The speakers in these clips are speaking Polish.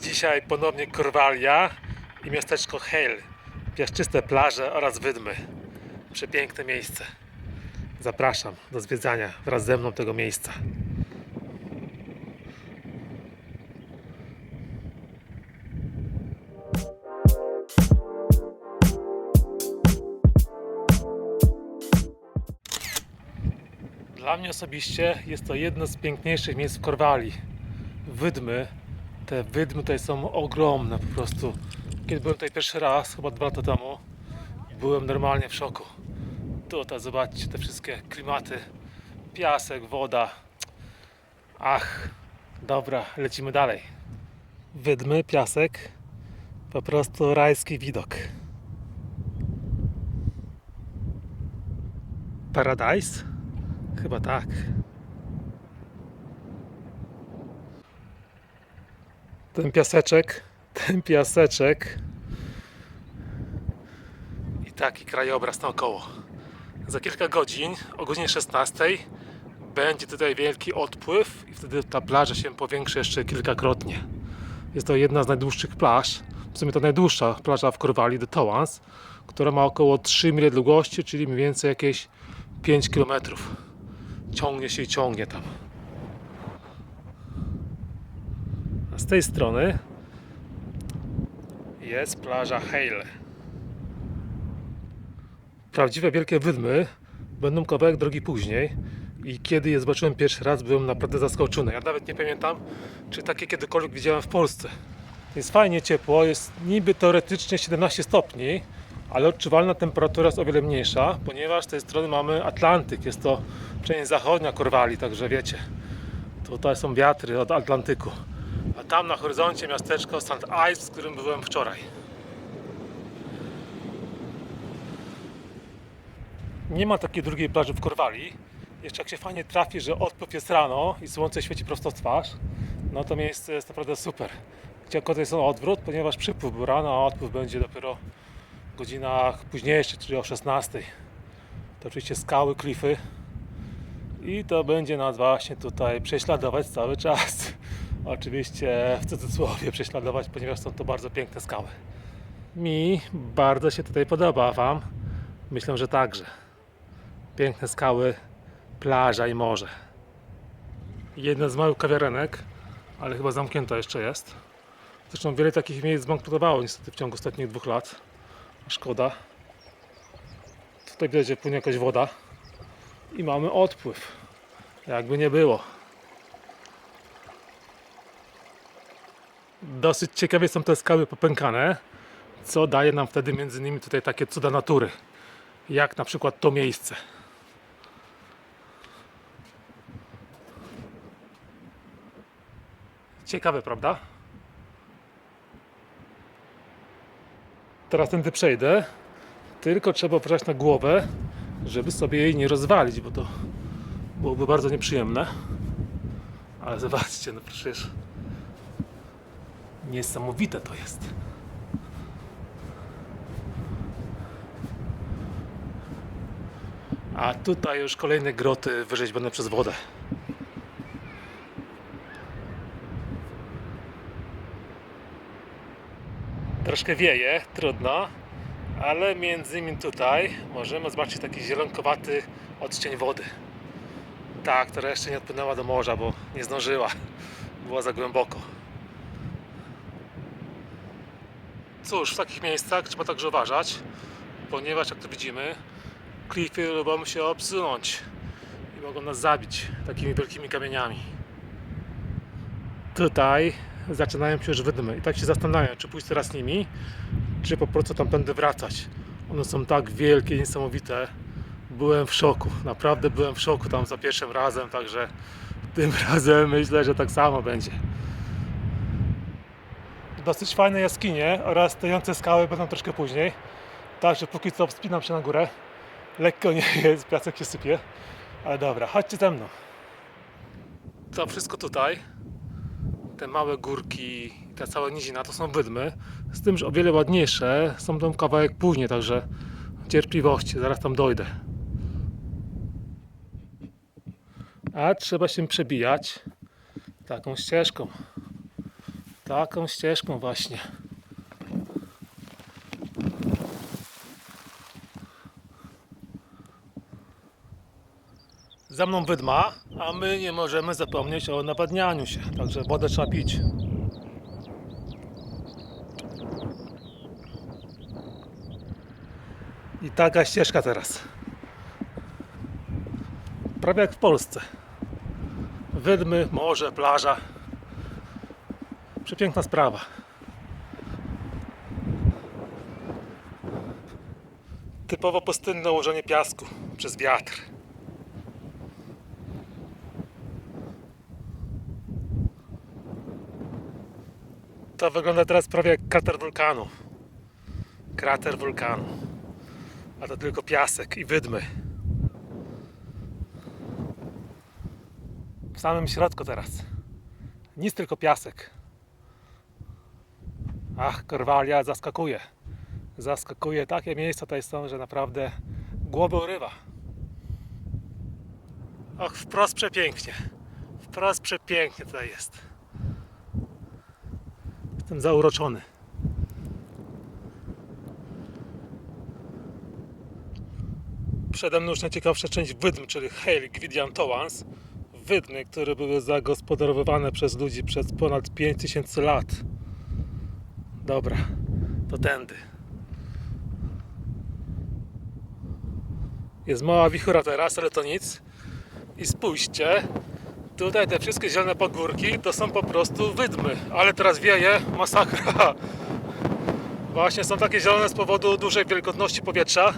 Dzisiaj ponownie Korwalia i miasteczko Hale. Piaszczyste plaże oraz wydmy. Przepiękne miejsce. Zapraszam do zwiedzania wraz ze mną tego miejsca. Dla mnie osobiście jest to jedno z piękniejszych miejsc w Korwalii. Wydmy, te wydmy tutaj są ogromne po prostu. Kiedy byłem tutaj pierwszy raz, chyba dwa lata temu, byłem normalnie w szoku. Tutaj zobaczcie te wszystkie klimaty, piasek, woda. Ach, dobra, lecimy dalej. Wydmy, piasek, po prostu rajski widok. Paradise? Chyba tak. Ten piaseczek, ten piaseczek i taki krajobraz naokoło. Za kilka godzin, o godzinie 16, będzie tutaj wielki odpływ i wtedy ta plaża się powiększy jeszcze kilkakrotnie. Jest to jedna z najdłuższych plaż, w sumie to najdłuższa plaża w Korwali, de Towans, która ma około 3 mile długości, czyli mniej więcej jakieś 5 kilometrów ciągnie się i ciągnie tam. A z tej strony jest plaża Hale. Prawdziwe wielkie wydmy będą kawałek drogi później i kiedy je zobaczyłem pierwszy raz byłem naprawdę zaskoczony. Ja nawet nie pamiętam, czy takie kiedykolwiek widziałem w Polsce. Jest fajnie ciepło, jest niby teoretycznie 17 stopni, ale odczuwalna temperatura jest o wiele mniejsza, ponieważ z tej strony mamy Atlantyk, jest to część zachodnia Korwali, także wiecie, tutaj są wiatry od Atlantyku. A tam na horyzoncie miasteczko St. Ives, w którym byłem wczoraj. Nie ma takiej drugiej plaży w Korwali. Jeszcze jak się fajnie trafi, że odpływ jest rano i słońce świeci prosto w twarz, no to miejsce jest naprawdę super. Akurat jest on odwrót, ponieważ przypływ był rano, a odpływ będzie dopiero w godzinach późniejszych, czyli o 16. To oczywiście skały, klify i to będzie nas właśnie tutaj prześladować cały czas. Oczywiście w cudzysłowie prześladować, ponieważ są to bardzo piękne skały. Mi bardzo się tutaj podoba, Wam? Myślę, że także. Piękne skały, plaża i morze. Jedna z małych kawiarenek, ale chyba zamknięta jeszcze jest. Zresztą wiele takich miejsc zbankrutowało niestety w ciągu ostatnich dwóch lat. Szkoda. Tutaj widać, że płynie jakaś woda. I mamy odpływ. Jakby nie było. Dosyć ciekawie są te skały popękane, co daje nam wtedy między innymi tutaj takie cuda natury. Jak na przykład to miejsce. Ciekawe, prawda? Teraz tędy przejdę. Tylko trzeba uważać na głowę, żeby sobie jej nie rozwalić, bo to byłoby bardzo nieprzyjemne. Ale zobaczcie, no przecież niesamowite to jest. A tutaj już kolejne groty wyrzeźbione przez wodę. Troszkę wieje, trudno, ale między innymi tutaj możemy zobaczyć taki zielonkowaty odcień wody. Ta, która jeszcze nie odpłynęła do morza, bo nie zdążyła. Była za głęboko. Cóż, w takich miejscach trzeba także uważać, ponieważ jak tu widzimy, klify lubią się obsunąć i mogą nas zabić takimi wielkimi kamieniami. Tutaj zaczynają się już wydmy i tak się zastanawiam, czy pójść teraz nimi, czy po prostu tamtędy wracać. One są tak wielkie, niesamowite. Byłem w szoku, naprawdę byłem w szoku tam za pierwszym razem, także tym razem myślę, że tak samo będzie. Dosyć fajne jaskinie oraz stojące skały będą troszkę później. Także póki co wspinam się na górę. Lekko nie jest, piasek się sypie. Ale dobra, chodźcie ze mną. To wszystko tutaj te małe górki i ta cała nizina to są wydmy. Z tym, że o wiele ładniejsze są tam kawałek później, także cierpliwości, zaraz tam dojdę. A trzeba się przebijać taką ścieżką. Taką ścieżką właśnie. Za mną wydma, a my nie możemy zapomnieć o nawadnianiu się, także wodę trzeba pić. I taka ścieżka teraz. Prawie jak w Polsce. Wydmy, morze, plaża. Przepiękna sprawa. Typowo pustynne ułożenie piasku przez wiatr. To wygląda teraz prawie jak krater wulkanu. Krater wulkanu. A to tylko piasek i wydmy. W samym środku teraz. Nic tylko piasek. Ach, Korwalia zaskakuje. Zaskakuje. Takie miejsca tutaj są, że naprawdę głowę urywa. Och, wprost przepięknie. Wprost przepięknie tutaj jest. Jestem zauroczony. Przede mną już najciekawsza część Wydm, czyli Hail Gwidian Towans. Wydmy, które były zagospodarowywane przez ludzi przez ponad 5000 lat. Dobra, to tędy. Jest mała wichura teraz, ale to nic. I spójrzcie, tutaj te wszystkie zielone pagórki to są po prostu wydmy, ale teraz wieje masakra. Właśnie są takie zielone z powodu dużej wilgotności powietrza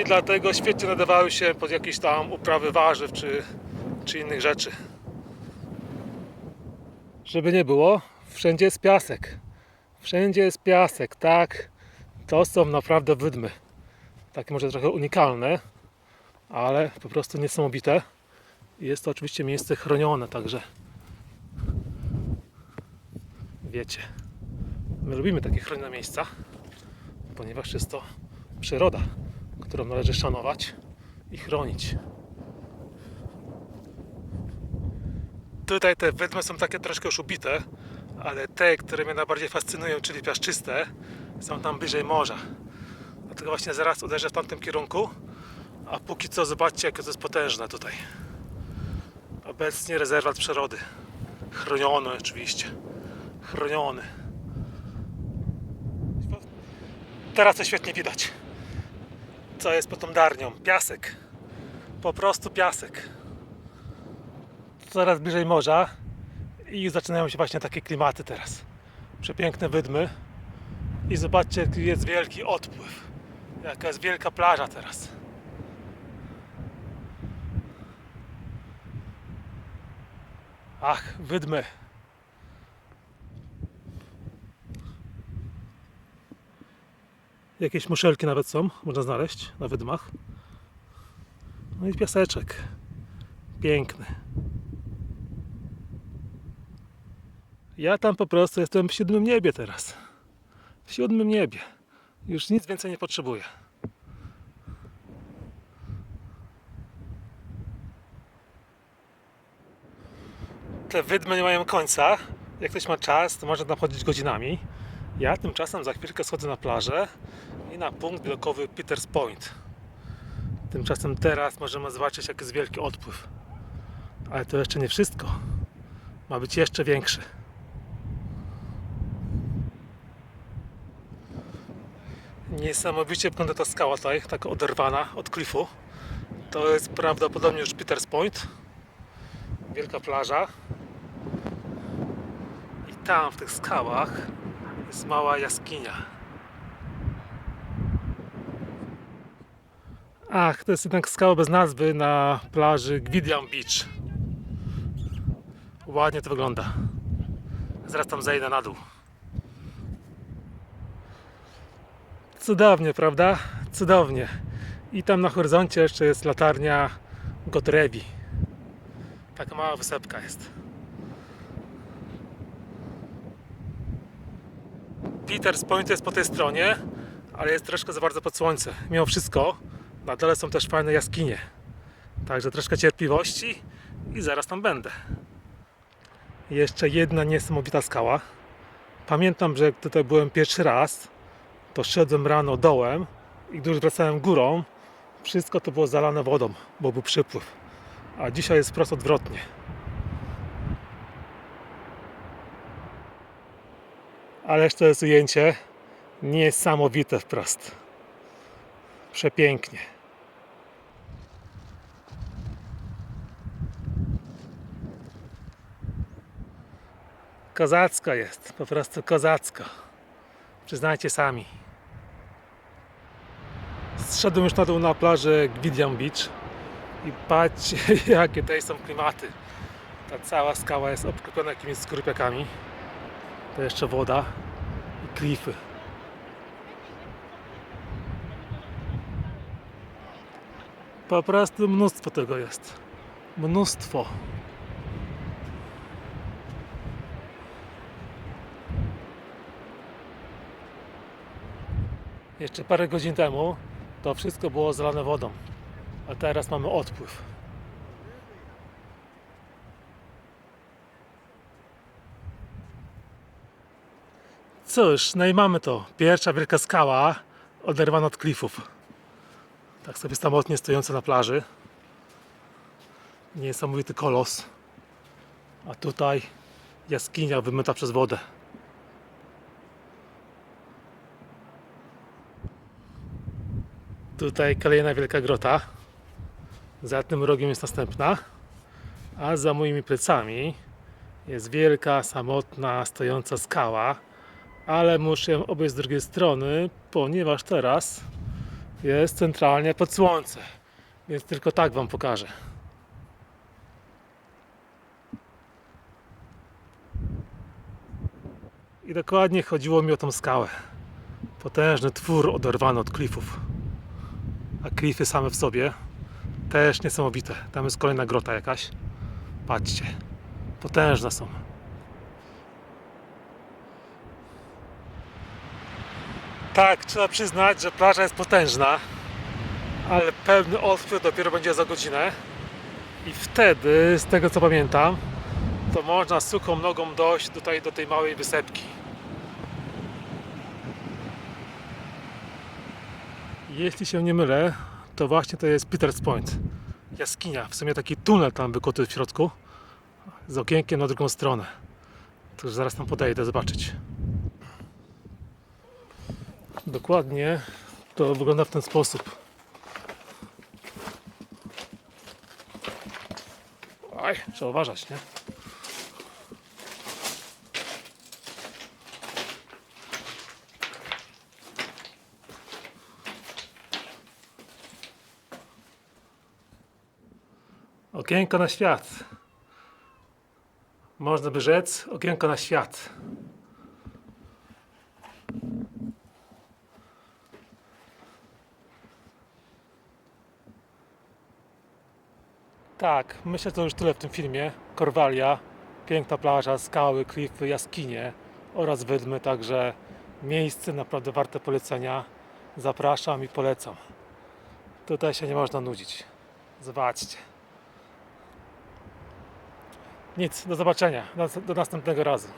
i dlatego świetnie nadawały się pod jakieś tam uprawy warzyw czy, czy innych rzeczy. Żeby nie było, wszędzie jest piasek. Wszędzie jest piasek, tak. To są naprawdę wydmy. Takie może trochę unikalne, ale po prostu niesamowite. Jest to oczywiście miejsce chronione, także wiecie, my lubimy takie chronione miejsca, ponieważ jest to przyroda, którą należy szanować i chronić. Tutaj te wydmy są takie troszkę już ubite, ale te, które mnie najbardziej fascynują, czyli piaszczyste, są tam bliżej morza. Dlatego właśnie zaraz uderzę w tamtym kierunku, a póki co zobaczcie, jakie to jest potężne tutaj. Obecnie rezerwat przyrody. Chroniony oczywiście. Chroniony. Teraz to świetnie widać. Co jest pod tą darnią? Piasek. Po prostu piasek. Coraz bliżej morza i zaczynają się właśnie takie klimaty teraz. Przepiękne wydmy. I zobaczcie, jaki jest wielki odpływ. Jaka jest wielka plaża teraz. Ach, wydmy. Jakieś muszelki nawet są, można znaleźć na wydmach. No i piaseczek. Piękny. Ja tam po prostu jestem w siódmym niebie teraz. W siódmym niebie. Już nic więcej nie potrzebuję. te wydmy nie mają końca. Jak ktoś ma czas, to może tam chodzić godzinami. Ja tymczasem za chwilkę schodzę na plażę i na punkt widokowy Peters Point. Tymczasem teraz możemy zobaczyć, jaki jest wielki odpływ. Ale to jeszcze nie wszystko. Ma być jeszcze większy. Niesamowicie wygląda ta skała tutaj, tak oderwana od klifu. To jest prawdopodobnie już Peters Point. Wielka plaża. I tam w tych skałach jest mała jaskinia. Ach, to jest jednak skała bez nazwy na plaży Gwidian Beach. Ładnie to wygląda. Zaraz tam zejdę na dół. Cudownie, prawda? Cudownie. I tam na horyzoncie jeszcze jest latarnia Gotrebi. Taka mała wysepka jest. Peters Point jest po tej stronie, ale jest troszkę za bardzo pod słońce. Mimo wszystko, na dole są też fajne jaskinie. Także troszkę cierpliwości i zaraz tam będę. Jeszcze jedna niesamowita skała. Pamiętam, że tutaj byłem pierwszy raz, to szedłem rano dołem i gdy już wracałem górą, wszystko to było zalane wodą, bo był przypływ. A dzisiaj jest wprost odwrotnie. Ależ to jest ujęcie niesamowite wprost. Przepięknie. Kozacko jest, po prostu kozacko. Przyznajcie sami. Zszedłem już na dół na plażę Gwidian Beach i patrzcie jakie tutaj są klimaty. Ta cała skała jest obkropiona jakimiś skorpiakami. To jeszcze woda i klify. Po prostu mnóstwo tego jest. Mnóstwo. Jeszcze parę godzin temu to wszystko było zalane wodą, a teraz mamy odpływ. Cóż, no i mamy to. Pierwsza wielka skała oderwana od klifów. Tak sobie samotnie stojąca na plaży. Niesamowity kolos. A tutaj jaskinia wymyta przez wodę. Tutaj kolejna wielka grota. Za tym rogiem jest następna. A za moimi plecami jest wielka, samotna, stojąca skała. Ale muszę ją obejść z drugiej strony, ponieważ teraz jest centralnie pod słońce. Więc tylko tak Wam pokażę. I dokładnie chodziło mi o tą skałę. Potężny twór oderwany od klifów klify same w sobie też niesamowite. Tam jest kolejna grota jakaś. Patrzcie, potężne są. Tak, trzeba przyznać, że plaża jest potężna, ale pełny odpływ dopiero będzie za godzinę. I wtedy, z tego co pamiętam, to można suchą nogą dojść tutaj do tej małej wysepki. Jeśli się nie mylę, to właśnie to jest Peters Point. Jaskinia, w sumie taki tunel tam wykoty w środku, z okienkiem na drugą stronę. Już zaraz tam podejdę zobaczyć. Dokładnie to wygląda w ten sposób. Oj, trzeba uważać, nie? Okienko na świat. Można by rzec, okienko na świat. Tak, myślę, że to już tyle w tym filmie. Korwalia, piękna plaża, skały, klify, jaskinie oraz wydmy, także miejsce naprawdę warte polecenia. Zapraszam i polecam. Tutaj się nie można nudzić. Zobaczcie. Nic, do zobaczenia. Do, do następnego razu.